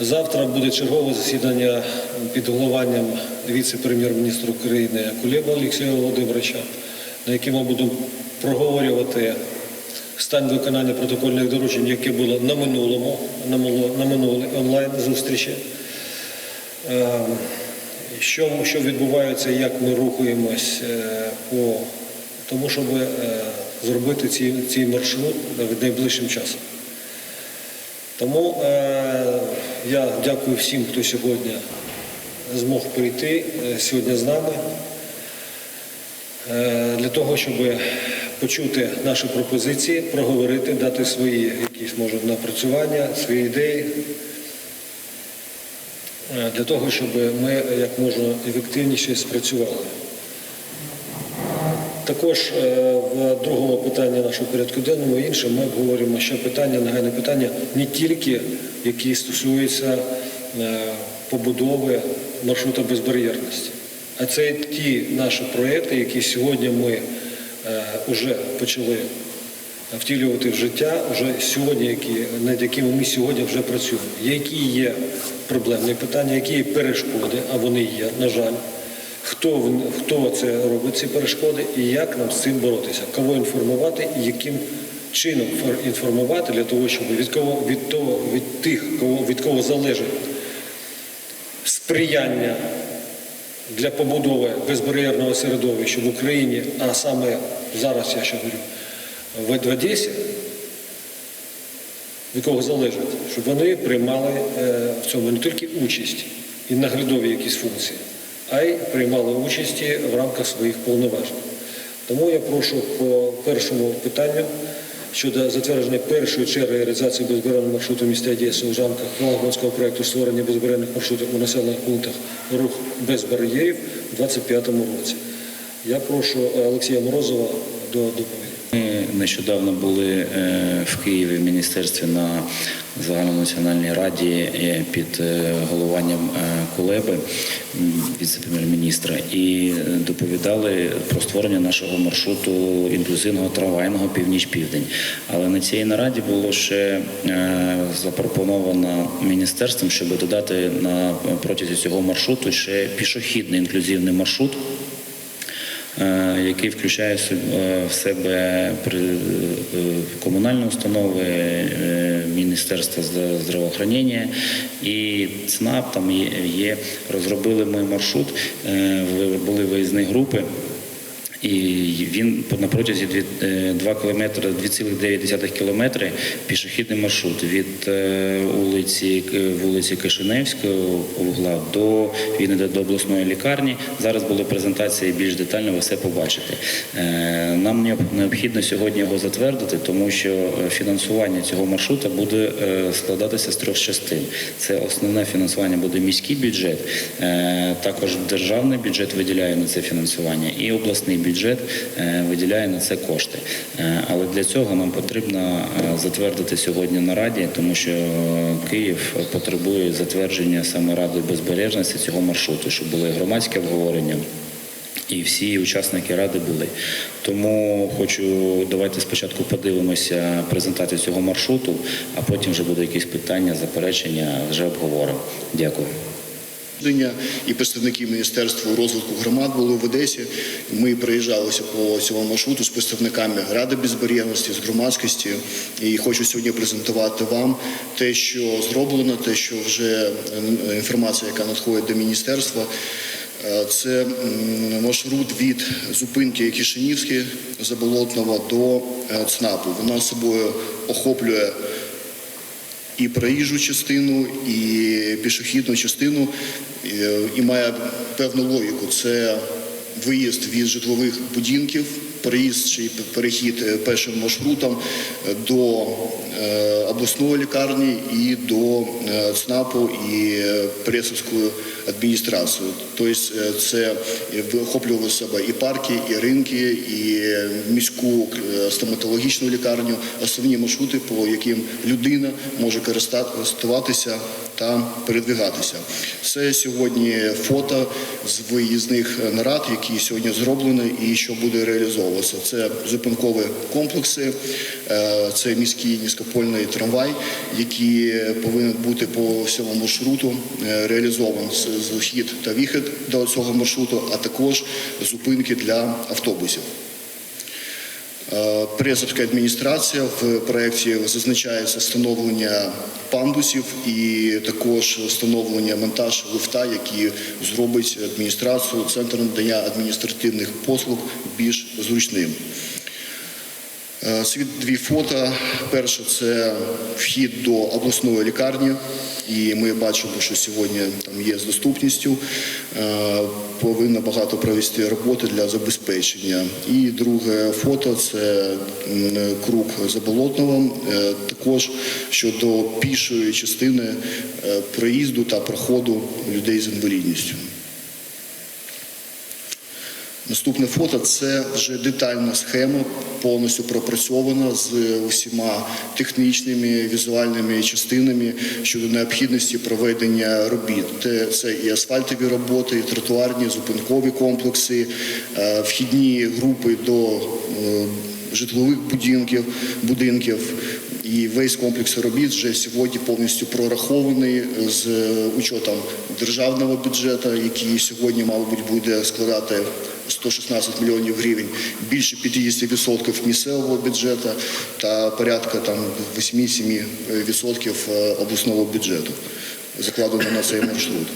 Завтра буде чергове засідання під головуванням віце-прем'єр-міністра України Кулеба Олексія Володимировича, на якому будемо проговорювати стан виконання протокольних доручень, яке було на минулому, на минулій онлайн зустрічі. Ем, Що, що відбувається, як ми рухаємось е, по тому, щоб е, зробити ці, цей маршрут найближчим часом. Тому е, я дякую всім, хто сьогодні змог прийти е, сьогодні з нами е, для того, щоб почути наші пропозиції, проговорити, дати свої якісь може напрацювання, свої ідеї. Е, Для того, щоб ми як можна ефективніше спрацювали. Також е, в другому питанні нашого порядку денному інше ми обговорюємо ще питання, нагальне питання не тільки які стосуються е, побудови маршрута безбар'єрності, а це ті наші проекти, які сьогодні ми вже почали втілювати в життя, вже сьогодні, які, над якими ми сьогодні вже працюємо. Які є проблемні питання, які є перешкоди, а вони є, на жаль хто, хто це робить ці перешкоди і як нам з цим боротися, кого інформувати і яким чином інформувати для того, щоб від кого від того від тих, кого від кого залежить сприяння для побудови безбар'єрного середовища в Україні, а саме зараз я ще говорю в, Одесі, від кого залежить, щоб вони приймали е, в цьому не тільки участь і наглядові якісь функції, а й приймали участі в рамках своїх повноважень. Тому я прошу по першому питанню щодо затвердження першої черги реалізації безбар'єрного маршруту в місті Одеси у рамках Лагодського проєкту створення безбар'єрних маршрутів у населених пунктах рух без бар'єрів у 2025 році. Я прошу Олексія Морозова до доповіді. Ми нещодавно були е, в Києві в міністерстві на загальнонаціональній раді е, під е, головуванням Кулеби, віце-прем'єр-міністра, і доповідали про створення нашого маршруту інклюзивного трамвайного північ-південь. Але на цій нараді було ще запропоновано міністерством, щоб додати на протязі цього маршруту ще пішохідний інклюзивний маршрут. Е, який включає в себе- е, в себе е, комунальні установи, Міністерство здравоохранення і ЦНАП. Там є, розробили ми маршрут, були виїзні групи. І він на протязі 2 кілометри, 2,9 кілометри пішохідний маршрут від е, вулиці К- вулиці Кишиневського вугла до він йде до обласної лікарні. Зараз була презентація більш детально ви все побачите. Е, Нам необ- необхідно сьогодні його затвердити, тому що е, фінансування цього маршрута буде е, складатися з трьох частин. Це основне фінансування буде міський бюджет, е, також державний бюджет виділяє на це фінансування, і обласний бюджет е, виділяє на це кошти. Е, Але для цього нам потрібно е, затвердити сьогодні на раді, тому що Київ потребує затвердження саме ради безбережності цього маршруту, щоб були громадські обговорення. І всі учасники ради були. Тому хочу давайте спочатку подивимося презентацію цього маршруту, а потім вже будуть якісь питання, заперечення, вже обговоримо. Дякую. Дня і представники Міністерства розвитку громад були в Одесі. Ми приїжджалися по цьому маршруту з представниками Ради безбар'єрності, з громадськості. І хочу сьогодні презентувати вам те, що зроблено, те, що вже інформація, яка надходить до міністерства. Е, Це маршрут від зупинки Кишинівської Заболотного до е, ЦНАПу. Вона собою охоплює і проїжджу частину, і пішохідну частину, і, і має певну логіку. Це виїзд від житлових будинків, переїзд чи перехід е, пешим маршрутом е, до е, обласної лікарні і до е, ЦНАПу і е, Пресовської адміністрації. Тобто е, це охоплювало в себе і парки, і ринки, і міську е, стоматологічну лікарню, основні маршрути, по яким людина може користуватися та передвигатися. Це сьогодні фото з виїзних нарад, які сьогодні зроблені і що буде реалізовано. колеса. Це зупинкові комплекси, е, це міський низькопольний трамвай, який повинен бути по всьому маршруту е, реалізований з- захід та вихід до цього маршруту, а також зупинки для автобусів. Е, Пресовська адміністрація в проєкті зазначається встановлення пандусів і також встановлення монтаж лифта, які зробить адміністрацію центр надання адміністративних послуг більш зручним. Е, Світ дві фото. Перше це вхід до обласної лікарні, і ми бачимо, що сьогодні там є з доступністю. Е, Повинно багато провести роботи для забезпечення. І друге фото це круг заболотного, е, також щодо пішої частини проїзду та проходу людей з інвалідністю. Наступне фото це вже детальна схема, повністю пропрацьована з усіма технічними візуальними частинами щодо необхідності проведення робіт. Це і асфальтові роботи, і тротуарні, зупинкові комплекси, е, вхідні групи до е, житлових будинків, будинків. І весь комплекс робіт вже сьогодні повністю прорахований з учетом державного бюджету, який сьогодні, мабуть, буде складати 116 мільйонів гривень, більше 50% місцевого бюджету та порядка там 8-7% обласного бюджету закладено на цей маршрут.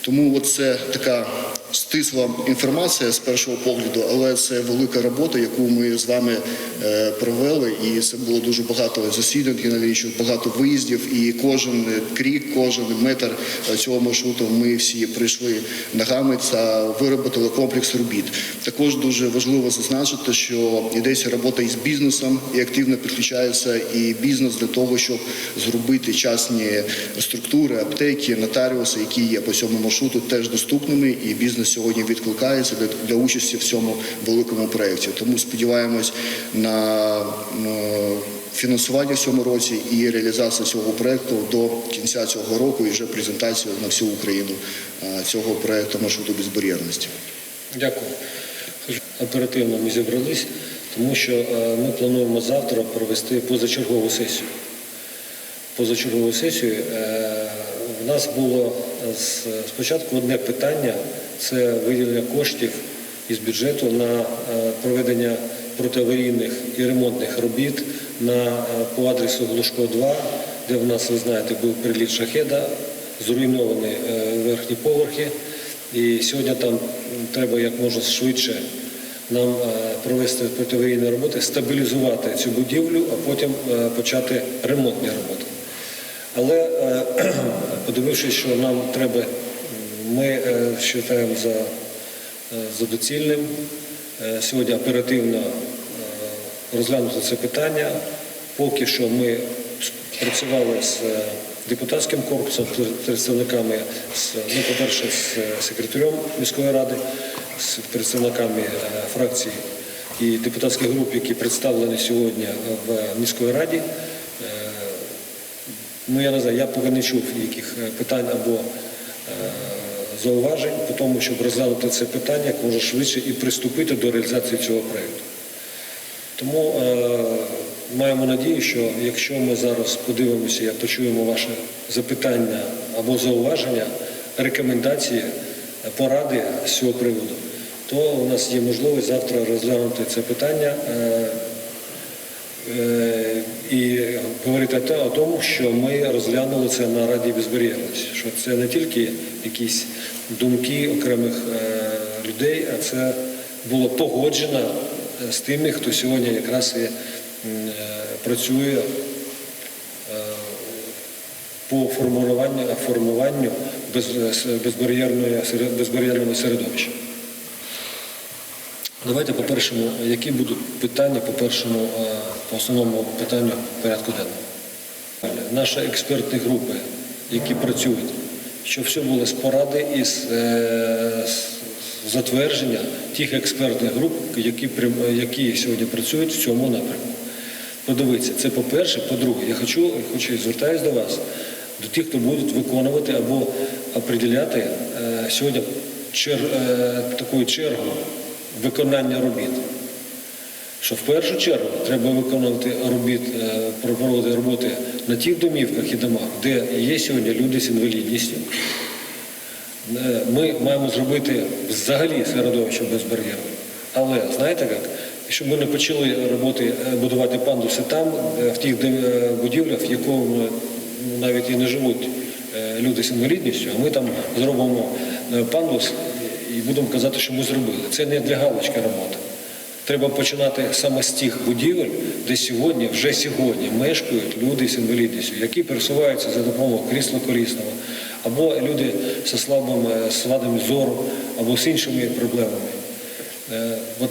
Тому це така стисла інформація з першого погляду, але це велика робота, яку ми з вами е, провели, і це було дуже багато засідань, Геннадій Ілліч, багато виїздів, і кожен крік, кожен метр е, цього маршруту ми всі прийшли ногами та виробили комплекс робіт. Також дуже важливо зазначити, що йдеться робота із бізнесом, і активно підключається і бізнес для того, щоб зробити частні структури, аптеки, нотаріуси, які є по цьому маршруту, теж доступними, і бізнес сьогодні відкликається для, для участі в цьому великому проєкті. Тому сподіваємось на, на фінансування в цьому році і реалізацію цього проєкту до кінця цього року і вже презентацію на всю Україну цього проєкту маршруту безбар'єрності. Дякую. Оперативно ми зібрались, тому що е, ми плануємо завтра провести позачергову сесію. Позачергову сесію е, в нас було спочатку одне питання це виділення коштів із бюджету на е, проведення протиаварійних і ремонтних робіт е, по адресу Глушко 2, де в нас, ви знаєте, був приліт шахеда, зруйновані е, верхні поверхи. І сьогодні там треба як можна швидше нам провести протиаварійні роботи, стабілізувати цю будівлю, а потім почати ремонтні роботи. Але подивившись, що нам треба, ми е, вважаємо за, е, за доцільним е, сьогодні оперативно розглянути це питання. Поки що ми працювали з депутатським корпусом, з представниками, з, ну, по-перше, з секретарем міської ради, з представниками фракцій і депутатських груп, які представлені сьогодні в міської раді. Ну, я не знаю, я поки не чув яких питань або зауважень по тому, щоб розглянути це питання як швидше і приступити до реалізації цього проєкту. Тому е, маємо надію, що якщо ми зараз подивимося, як почуємо ваше запитання або зауваження, рекомендації, поради з цього приводу, то у нас є можливість завтра розглянути це питання. Е, і говорити те о тому, що ми розглянули це на Раді безбар'єрності, що це не тільки якісь думки окремих е, людей, а це було погоджено е, з тими, хто сьогодні якраз і е, працює е, по формуванню, формуванню безбар'єрного середовища. Давайте по першому, які будуть питання по першому, е, по основному питанню порядку денного. Наші експертні групи, які працюють, щоб все було з поради і з, е, з затвердження тих експертних груп, які, які сьогодні працюють в цьому напрямку. Подивіться, це по-перше. По-друге, я хочу, хочу і звертаюся до вас, до тих, хто будуть виконувати або определяти е, сьогодні чер, таку чергу виконання робіт. що в першу чергу треба виконувати робіт, е, проводити роботи на тих домівках і домах, де є сьогодні люди з інвалідністю. Е, Ми маємо зробити взагалі середовище безбар'єрним. Але знаєте як? Щоб ми не почали роботи е, будувати пандуси там, в тих будівлях, в якому навіть і не живуть люди з інвалідністю, а ми там зробимо пандус і будемо казати, що ми зробили. Це не для галочки робота. Треба починати саме з тих будівель, де сьогодні, вже сьогодні мешкають люди з інвалідністю, які пересуваються за допомогою крісла колісного, або люди слабим, е, з зору, або з іншими проблемами. Е, От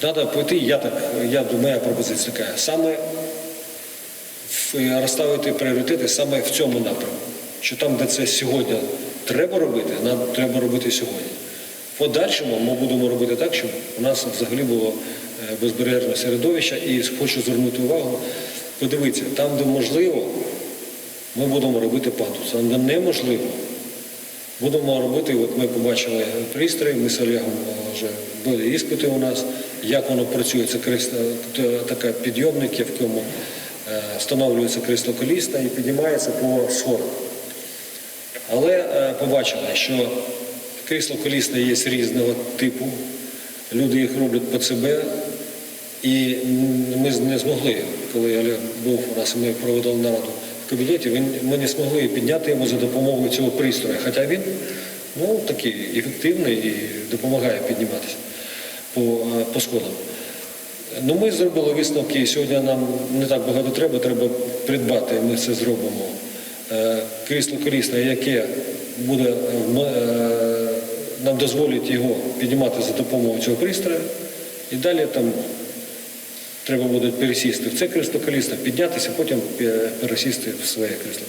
треба пойти, я так, я моя пропозиція така, саме розставити пріоритети саме в цьому напрямку. Що там, де це сьогодні треба робити, треба робити сьогодні. Подальшому ми будемо робити так, щоб у нас взагалі було е, безбар'єрне середовище. І хочу звернути увагу, подивіться, там, де можливо, ми будемо робити пандус, там, де неможливо, Будемо робити, от ми побачили пристрій, ми з Олегом е, вже були іспити у нас, як воно працює, це така підйомник, в якому е, встановлюється кресло колісне і піднімається по сходах. Але е, побачили, що крісло колісне є різного типу, люди їх роблять під себе, і ми не змогли, коли Олег був у нас, ми проводили нараду в кабінеті, він, ми не змогли підняти його за допомогою цього пристрою. Хоча він ну, такий ефективний і допомагає підніматися по, е, по сходам. Ну, ми зробили висновки. Сьогодні нам не так багато треба, треба придбати, ми це зробимо. Е, Крісло колісне, яке буде нам дозволить його піднімати за допомогою цього пристрою. І далі там треба буде пересісти в це крісло піднятися, потім пересісти в своє крісло.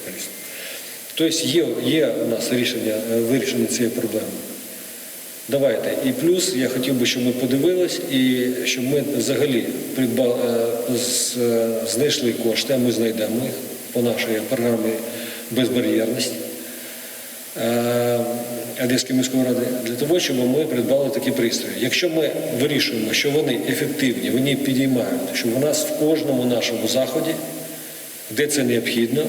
Тобто є, є у нас рішення е, вирішення цієї проблеми. Давайте. І плюс я хотів би, щоб ми подивились і щоб ми взагалі придбали, е, е, знайшли кошти, а ми знайдемо їх по нашій програмі безбар'єрності Одеської міської ради для того, щоб ми придбали такі пристрої. Якщо ми вирішуємо, що вони ефективні, вони підіймають, щоб у нас в кожному нашому заході, де це необхідно,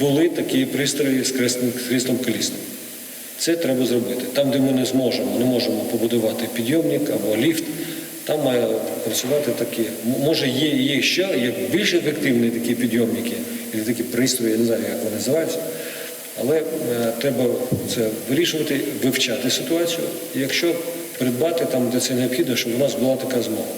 були такі пристрої з кріслом колісним. Це треба зробити. Там, де ми не зможемо, не можемо побудувати підйомник або ліфт, там має працювати такі. Може, є, є ще більш ефективні такі підйомники, або такі пристрої, я не знаю, як вони називаються. Але е, треба це вирішувати, вивчати ситуацію. І якщо придбати там, де це необхідно, щоб у нас була така змога.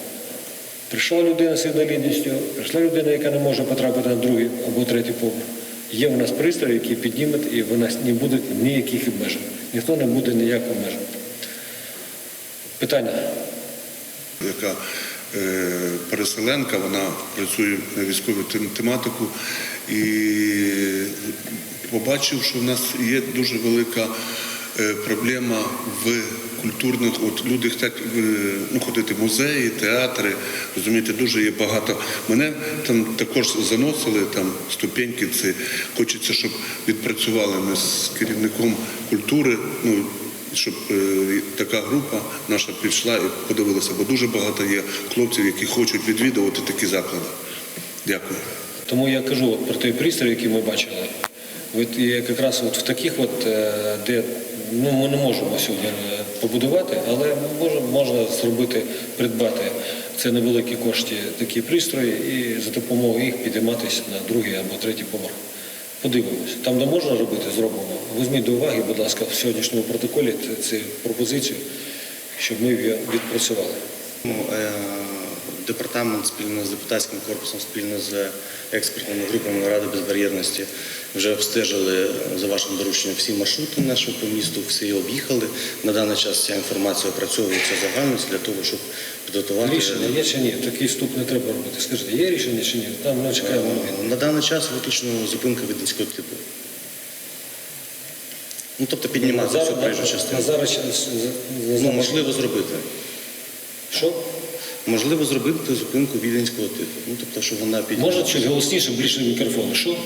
Прийшла людина з інвалідністю, прийшла людина, яка не може потрапити на другий або третій поверх. Є у нас пристрій, який підніме, і в нас не буде ніяких обмежень. Ніхто не буде ніяк обмежень. Питання. яка переселенка, вона працює на військову тем- тематику і побачив, що в нас є дуже велика е, проблема в культурних, от люди хочуть е, ну, ходити в музеї, театри, розумієте, дуже є багато. Мене там також заносили там ступеньки. Це хочеться, щоб відпрацювали ми з керівником культури. Ну щоб е, така група наша прийшла і подивилася, бо дуже багато є хлопців, які хочуть відвідувати такі заклади. Дякую. Тому я кажу про той пристрій, який ми бачили. От якраз от в таких, от, е, де ну, ми не можемо сьогодні е, побудувати, але може, можна зробити, придбати це невеликі кошти такі пристрої і за допомогою їх підійматися на другий або третій поверх. Подивимось. Там, де можна робити, зробимо. Візьміть до уваги, будь ласка, в сьогоднішньому протоколі цю пропозицію, щоб ми її відпрацювали. Е, Департамент спільно з депутатським корпусом, спільно з експертними групами Ради безбар'єрності вже обстежили за вашим дорученням всі маршрути нашого по місту, всі об'їхали. На даний час ця інформація опрацьовується загально для того, щоб підготувати. Рішення є чи ні? Такий вступ не треба робити. Скажіть, є рішення чи ні? Там ми чекаємо. Е, На даний час виключно зупинка віденського типу. Ну, тобто піднімати всю проїжджу частину. зараз Ну, можливо зробити. Що? Можливо зробити зупинку віденського типу. Ну, тобто, щоб вона піднімала. Може чуть голосніше, ближче до мікрофону. Що?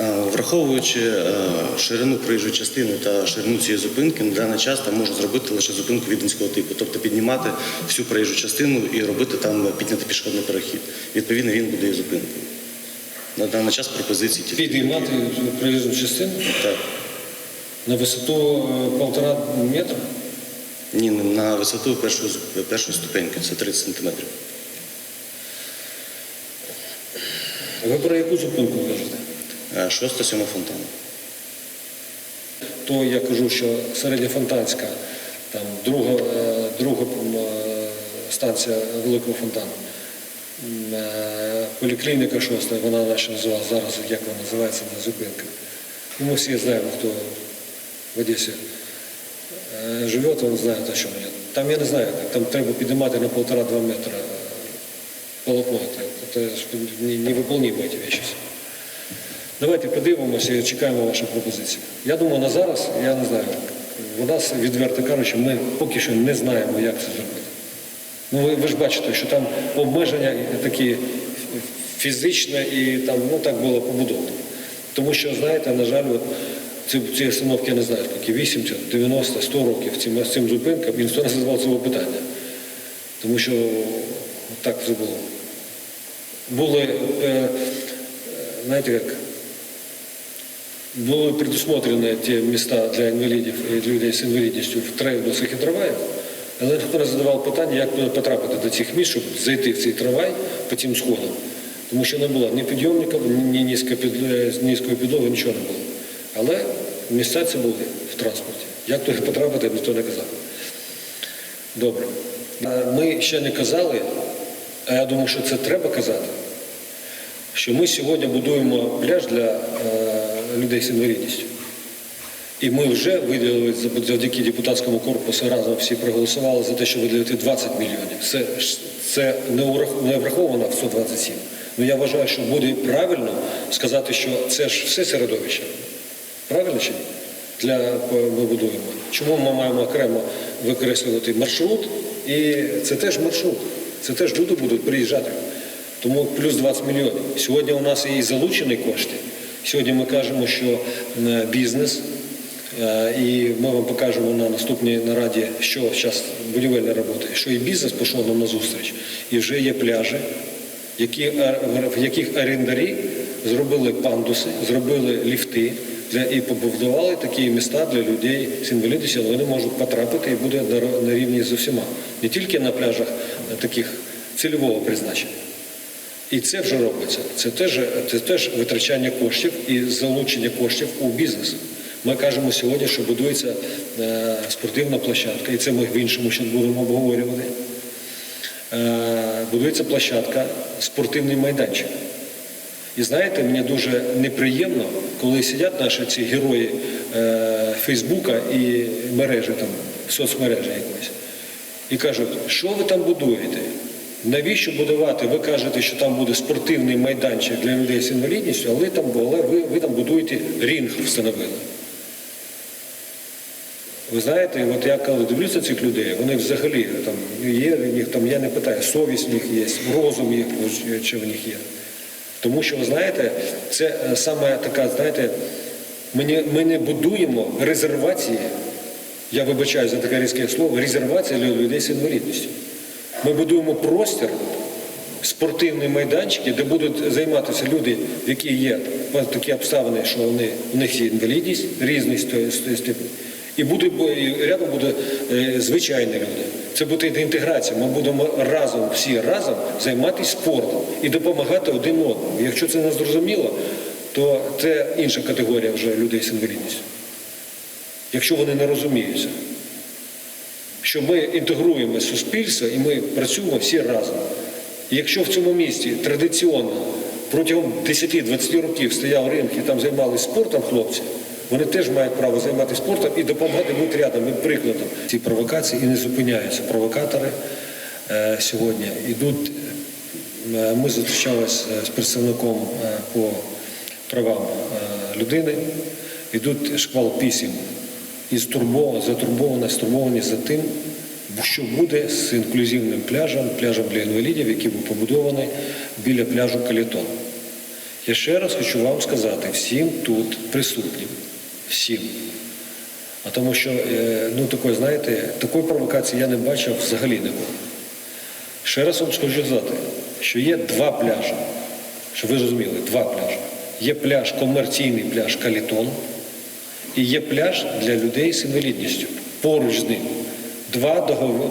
Е, Враховуючи е, ширину проїжджої частини та ширину цієї зупинки, на даний час там можна зробити лише зупинку віденського типу, тобто піднімати всю проїжджу частину і робити там підняти пішохідний перехід. Відповідно, він буде і зупинкою. На даний час пропозиції тільки. Підіймати проїзну частину Так. на висоту е, полтора метра. Ні, на висоту першої, першої ступеньки, це 30 сантиметрів. Ви про яку зупинку кажете? Е, Шоста, сьома фонтана. То я кажу, що середньофонтанська, там друга, е, друга е, станція Великого фонтану. Поліклініка шоста, вона наша називала зараз, як вона називається, на зупинка. Ну, ми всі знаємо, хто в Одесі е, живе, він знає, о чому я. Там я не знаю, там треба піднімати на полтора-два метра е, полотно. Це, це ж не- невиполнимі ці речі. Давайте подивимося і чекаємо ваші пропозиції. Я думаю, на зараз, я не знаю, у нас, відверто кажучи, ми поки що не знаємо, як це зробити. Ну, ви, ви ж бачите, що там обмеження такі фізичне і там, ну так було побудовано. Тому що, знаєте, на жаль, от, ці, остановки, я не знаю, скільки, 80, 90, 100 років цим, цим зупинкам, і ніхто не задавав цього питання. Тому що так вже було. Були, е, е, знаєте як, були предусмотрені ті міста для інвалідів і людей з інвалідністю в тролейбусах і трамваях, але ніхто не задавав питання, як потрапити до цих міст, щоб зайти в цей трамвай по цим сходам. Тому що не було ні підйомників, ні низької низької підлоги, нічого не було. Але місця це були в транспорті. Як туди потрапити, ніхто не казав. Добре. Ми ще не казали, а я думаю, що це треба казати, що ми сьогодні будуємо пляж для е, людей з інвалідністю. І ми вже виділили завдяки депутатському корпусу разом всі проголосували за те, що виділити 20 мільйонів. Це, це не враховано в 127. Ну я вважаю, що буде правильно сказати, що це ж все середовище. Правильно чи ні? Для ми. Чому ми маємо окремо використовувати маршрут? І це теж маршрут. Це теж люди будуть приїжджати. Тому плюс 20 мільйонів. Сьогодні у нас і залучені кошти. Сьогодні ми кажемо, що е, бізнес, е, і ми вам покажемо на наступній нараді, що зараз будівельна робота, що і бізнес пішов нам на зустріч, і вже є пляжі, які, в яких орендарі зробили пандуси, зробили ліфти для, і побудували такі міста для людей з інвалідністю, але вони можуть потрапити і буде на, рівні з усіма. Не тільки на пляжах е, таких цільового призначення. І це вже робиться. Це теж, це теж витрачання коштів і залучення коштів у бізнес. Ми кажемо сьогодні, що будується е, спортивна площадка, і це ми в іншому ще будемо обговорювати. Е, будується площадка, спортивний майданчик. І знаєте, мені дуже неприємно, коли сидять наші ці герої е, Фейсбука і мережі там, соцмережі якоїсь, і кажуть, що ви там будуєте? Навіщо будувати? Ви кажете, що там буде спортивний майданчик для людей з інвалідністю, але там але ви, ви там будуєте рінг встановили. Ви знаєте, от я коли дивлюся цих людей, вони взагалі там є в них там, я не питаю, совість в них є, розум їх чи в них є. Тому що, ви знаєте, це е, саме така, знаєте, ми не, ми не будуємо резервації, я вибачаю за таке різке слово, резервації для людей з інвалідністю. Ми будуємо простір, спортивні майданчики, де будуть займатися люди, в які є такі обставини, що вони, у них є інвалідність сто- степені. І буде рядом буде е, звичайні люди. Це буде інтеграція. Ми будемо разом, всі разом займатися спортом і допомагати один одному. Якщо це не зрозуміло, то це інша категорія вже людей з інвалідністю. Якщо вони не розуміються, що ми інтегруємо суспільство і ми працюємо всі разом. І якщо в цьому місті традиційно протягом 10-20 років стояв ринг і там займалися спортом хлопці, вони теж мають право займатися спортом і допомагати бути рядом і прикладом. Ці провокації і не зупиняються. Провокатори е, сьогодні йдуть. е, Ми зустрічалися з представником е, по правам е, людини. Йдуть шквал пісім і затурбовані, стурбовані за тим, що буде з інклюзивним пляжем, пляжем для інвалідів, який був побудований біля пляжу Калітон. Я ще раз хочу вам сказати всім тут присутнім, всім. А тому що, е, ну такої, знаєте, такої провокації я не бачив взагалі ніколи. Ще раз вам хочу сказати, що є два пляжі, щоб ви зрозуміли, два пляжі. Є пляж, комерційний пляж Калітон, і є пляж для людей з інвалідністю. Поруч з ним два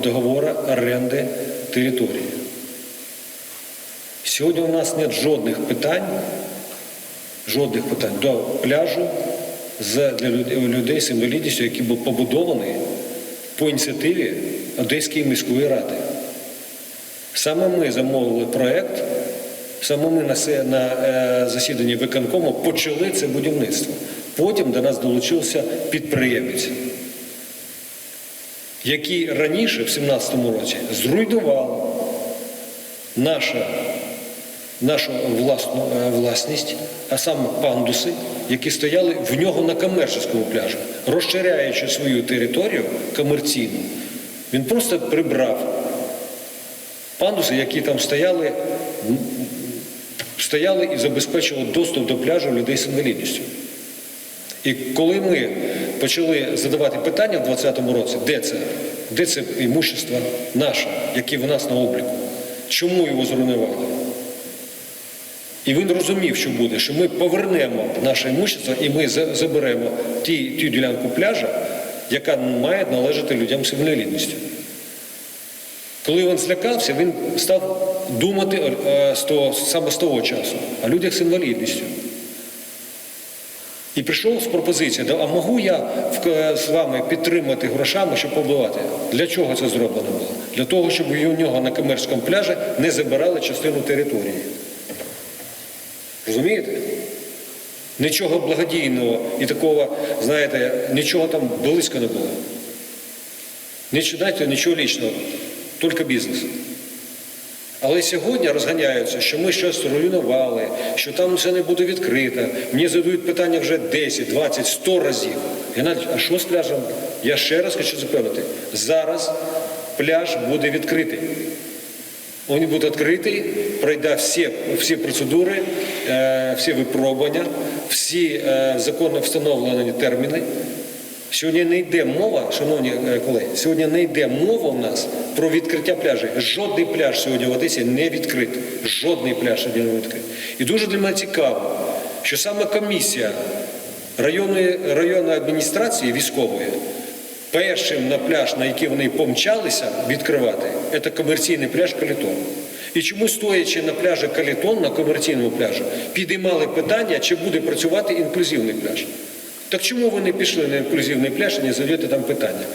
договори оренди території. Сьогодні у нас нет жодних питань, жодних питань до пляжу для людей- з інвалідністю, який був побудований по ініціативі Одеської міської ради. Саме ми замовили проєкт, саме ми на, на е, засіданні виконкому почали це будівництво. Потім до нас долучився підприємець, який раніше, в 2017 році, зруйнував нашу, нашу власну е, власність, а саме пандуси, які стояли в нього на комерційному пляжі, розширяючи свою територію комерційну, він просто прибрав пандуси, які там стояли, стояли і забезпечували доступ до пляжу людей з інвалідністю. І коли ми почали задавати питання в 2020 році, де це? Де це імущество наше, яке в нас на обліку? Чому його зруйнували? І він розумів, що буде, що ми повернемо наше імущество і ми заберемо ті, ту ділянку пляжа, яка має належати людям з інвалідністю. Коли він злякався, він став думати е, саме з того часу о людях з інвалідністю. І прийшов з пропозицією, а можу я з вами підтримати грошами, щоб побудувати? Для чого це зроблено було? Для того, щоб у нього на комерційному пляжі не забирали частину території. Розумієте? Нічого благодійного і такого, знаєте, нічого там близько не було. Нічого, знаєте, нічого лічного, тільки бізнес. Але сьогодні розганяються, що ми щось руйнували, що там все не буде відкрито. Мені задають питання вже 10, 20, 100 разів. Геннадій, а що з пляжем? Я ще раз хочу запевнити, зараз пляж буде відкритий. Він буде відкритий, пройде всі, всі процедури, е, всі випробування, всі е, законно встановлені терміни. Сьогодні не йде мова, шановні е, колеги, сьогодні не йде мова в нас про відкриття пляжів. Жодний пляж сьогодні в Одесі не відкритий. Жодний пляж сьогодні не відкритий. І дуже для мене цікаво, що саме комісія районної, районної адміністрації військової першим на пляж, на який вони помчалися відкривати, це комерційний пляж Калітон. І чому стоячи на пляжі Калітон, на комерційному пляжі, підіймали питання, чи буде працювати інклюзивний пляж. Так чому ви не пішли на інклюзивний пляж і не задаєте там питання?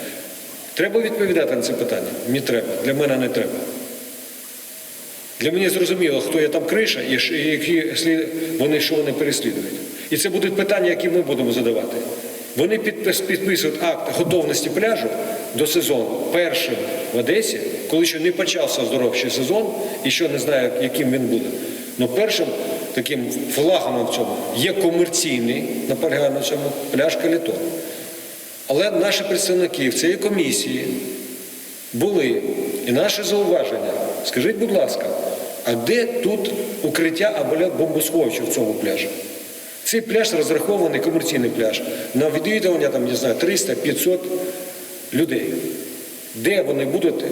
Треба відповідати на це питання? Не треба. Для мене не треба. Для мене зрозуміло, хто є там криша і які вони, що вони переслідують. І це будуть питання, які ми будемо задавати. Вони підписують акт готовності пляжу до сезону першим в Одесі, коли ще не почався оздоровчий сезон і ще не знаю, яким він буде. Ну першим таким флагом в цьому є комерційний, наполягаю на цьому, пляж Калітон. Але наші представники в цій комісії були і наші зауваження. Скажіть, будь ласка, а де тут укриття або бомбосховище в цьому пляжі? Цей пляж розрахований комерційний пляж на відвідування там, не знаю, 300-500 людей. Де вони будуть?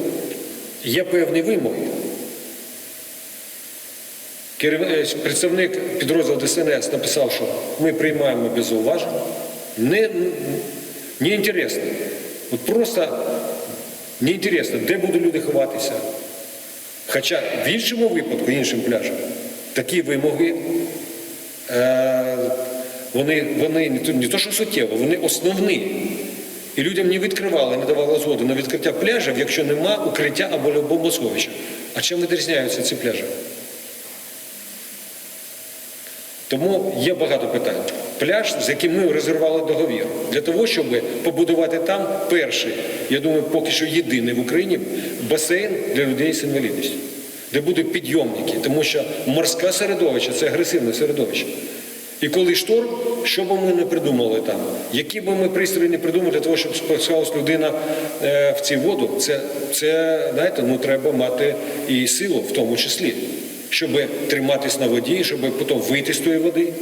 Є певні вимоги. Е, Представник підрозділу ДСНС написав, що ми приймаємо без зауважень. Не, не інтересно. От просто не інтересно, де будуть люди ховатися. Хоча в іншому випадку, іншим пляжам, такі вимоги, вони, вони не, то, що суттєво, вони основні. І людям не відкривали, не давали згоду на відкриття пляжів, якщо нема укриття або бомбосховища. А чим відрізняються ці пляжі? Тому є багато питань. Пляж, з яким ми розірвали договір, для того, щоб побудувати там перший, я думаю, поки що єдиний в Україні басейн для людей з інвалідністю, де будуть підйомники, тому що морське середовище це агресивне середовище. І коли шторм, що би ми не придумали там, які би ми пристрої не придумали для того, щоб спускалась людина е, в цю воду, це, це знаєте, ну треба мати і силу в тому числі щоб триматись на воді, щоб потім вийти з тої води.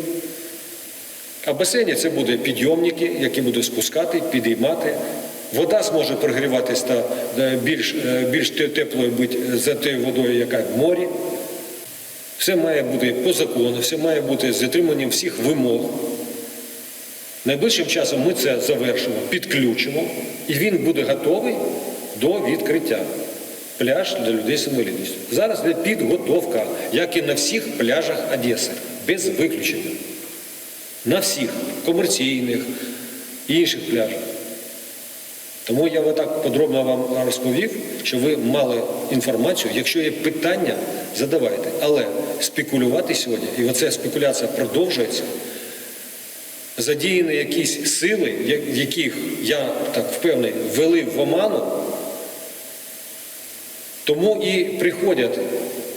А басейні це буде підйомники, які будуть спускати, підіймати. Вода зможе прогріватися та е, більш, е, більш теплою бути за тією водою, яка в морі. Все має бути по закону, все має бути з дотриманням всіх вимог. Найближчим часом ми це завершимо, підключимо, і він буде готовий до відкриття. Пляж для людей з інвалідністю. Зараз йде підготовка, як і на всіх пляжах Одеси, без виключення. На всіх комерційних і інших пляжах. Тому я так подробно вам розповів, що ви мали інформацію. Якщо є питання, задавайте. Але спекулювати сьогодні, і оця спекуляція продовжується, задіяні якісь сили, яких я так впевнений, ввели в оману, тому і приходять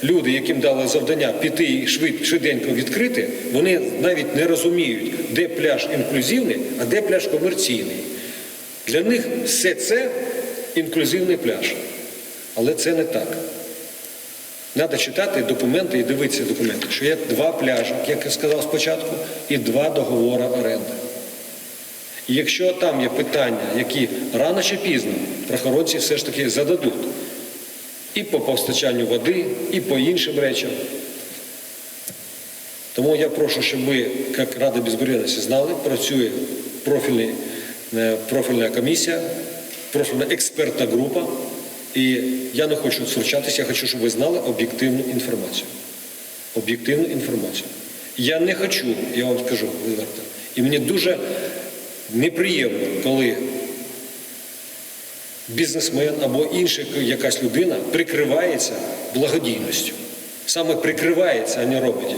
люди, яким дали завдання піти і швид, швиденько відкрити, вони навіть не розуміють, де пляж інклюзивний, а де пляж комерційний. Для них все це інклюзивний пляж. Але це не так. Треба читати документи і дивитися документи, що є два пляжі, як я сказав спочатку, і два договори оренди. І якщо там є питання, які рано чи пізно прохоронці все ж таки зададуть і по постачанню води, і по іншим речам. Тому я прошу, щоб ви, як Рада безбар'єрності, знали, працює профільний, профільна комісія, профільна експертна група. І я не хочу втручатися, я хочу, щоб ви знали об'єктивну інформацію. Об'єктивну інформацію. Я не хочу, я вам скажу відверто. І мені дуже неприємно, коли бізнесмен або інша якась людина прикривається благодійністю. Саме прикривається, а не робить.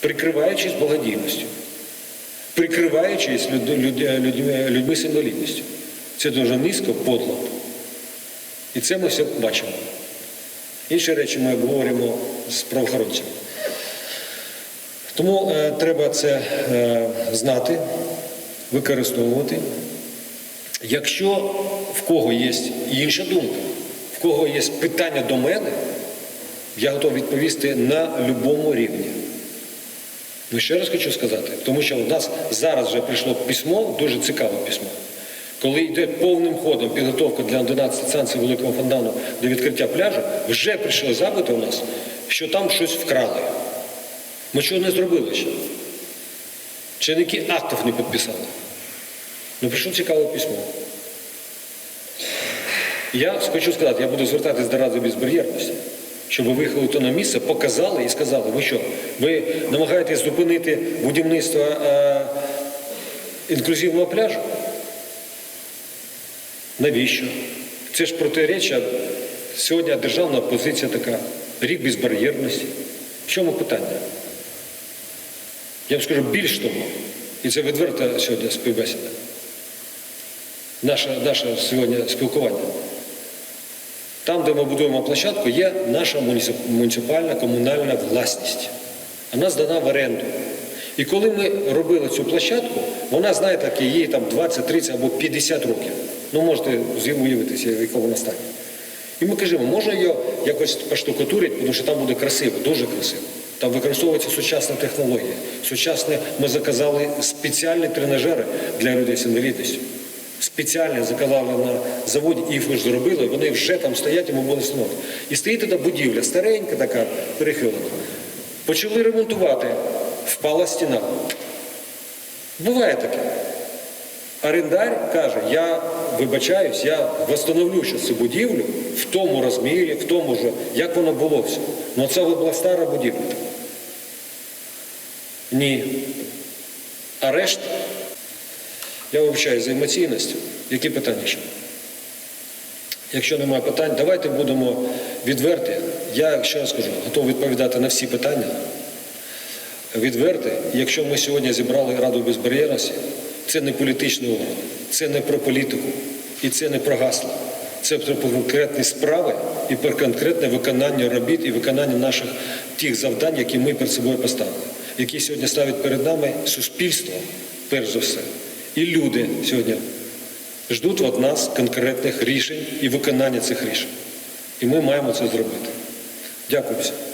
Прикриваючись благодійністю. Прикриваючись люд- люд- людьми, людьми з інвалідністю. Це дуже низько, подло. І це ми все бачимо. Інші речі ми обговорюємо з правоохоронцями. Тому е, треба це е, знати, використовувати. Якщо в кого є інша думка, в кого є питання до мене, я готовий відповісти на будь-якому рівні. Ну ще раз хочу сказати, тому що в нас зараз вже прийшло письмо, дуже цікаве письмо. Коли йде повним ходом підготовка для 11 станцій Великого фонтану до відкриття пляжу, вже прийшли запити у нас, що там щось вкрали. Ми чого не зробили ще? Чинники актів не підписали. Ну, прийшло цікаве письмо. Я хочу сказати, я буду звертатись до Ради безбар'єрності, щоб ви виїхали на місце, показали і сказали, ви що, ви намагаєтесь зупинити будівництво е, інклюзивного пляжу? Навіщо? Це ж протиреча. Сьогодні державна позиція така, рік безбар'єрності. В чому питання? Я вам скажу більш того, і це відверта сьогодні співбесіда. Наше, наше сьогодні спілкування. Там, де ми будуємо площадку, є наша муніципальна комунальна власність. Вона здана в оренду. І коли ми робили цю площадку, вона, знаєте, їй там 20, 30 або 50 років. Ну, можете уявитися, в якому вона стані. І ми кажемо, можна її якось поштукатурити, тому що там буде красиво, дуже красиво. Там використовується сучасна технологія. Сучасне, ми заказали спеціальні тренажери для людей з інвалідністю. Спеціально заказали на заводі, і їх вже зробили, вони вже там стоять, і ми будемо встановити. І стоїть туди будівля, старенька така, перехилена. Почали ремонтувати, впала стіна. Буває таке. Орендар каже, я вибачаюсь, я встановлю ще цю будівлю в тому розмірі, в тому ж, як воно було все. Ну це була стара будівля. Ні. А решта, я вибачаю за емоційність. Які питання ще? Якщо немає питань, давайте будемо відверті. Я ще раз кажу, готовий відповідати на всі питання. Відверти, якщо ми сьогодні зібрали Раду безбар'єрності, це не політичний орган, це не про політику і це не про гасла. Це про конкретні справи і про конкретне виконання робіт і виконання наших тих завдань, які ми перед собою поставили, які сьогодні ставить перед нами суспільство, перш за все, і люди сьогодні ждуть від нас конкретних рішень і виконання цих рішень. І ми маємо це зробити. Дякую всім.